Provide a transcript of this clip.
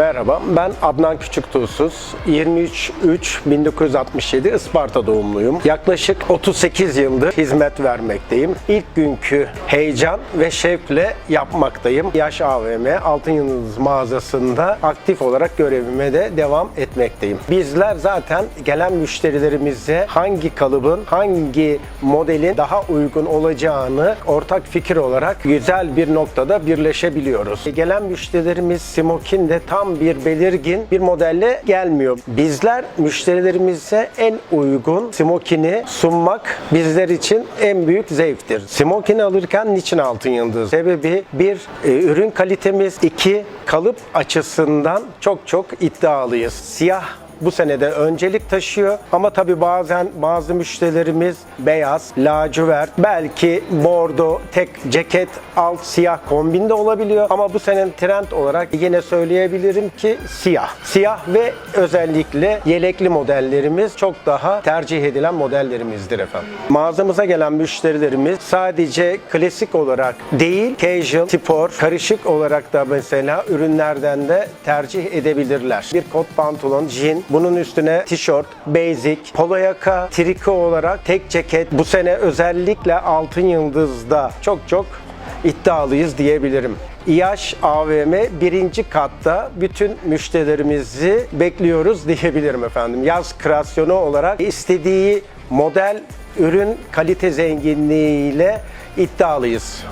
Merhaba, ben Adnan Küçüktuzsuz. 23-3-1967 Isparta doğumluyum. Yaklaşık 38 yıldır hizmet vermekteyim. İlk günkü heyecan ve şevkle yapmaktayım. Yaş AVM Altın Yıldız mağazasında aktif olarak görevime de devam etmekteyim. Bizler zaten gelen müşterilerimize hangi kalıbın, hangi modelin daha uygun olacağını ortak fikir olarak güzel bir noktada birleşebiliyoruz. Gelen müşterilerimiz Smokin de bir belirgin bir modelle gelmiyor. Bizler müşterilerimize en uygun Smokin'i sunmak bizler için en büyük zevktir. Smokin alırken niçin altın yıldız? Sebebi bir e, ürün kalitemiz, iki kalıp açısından çok çok iddialıyız. Siyah bu senede öncelik taşıyor. Ama tabi bazen bazı müşterilerimiz beyaz, lacivert, belki bordo, tek ceket, alt siyah kombinde olabiliyor. Ama bu senenin trend olarak yine söyleyebilirim ki siyah. Siyah ve özellikle yelekli modellerimiz çok daha tercih edilen modellerimizdir efendim. Mağazamıza gelen müşterilerimiz sadece klasik olarak değil, casual, spor, karışık olarak da mesela ürünlerden de tercih edebilirler. Bir kot pantolon, jean, bunun üstüne tişört, basic, polo yaka, triko olarak tek ceket. Bu sene özellikle Altın Yıldız'da çok çok iddialıyız diyebilirim. İyaş AVM birinci katta bütün müşterilerimizi bekliyoruz diyebilirim efendim. Yaz kreasyonu olarak istediği model, ürün kalite zenginliğiyle iddialıyız.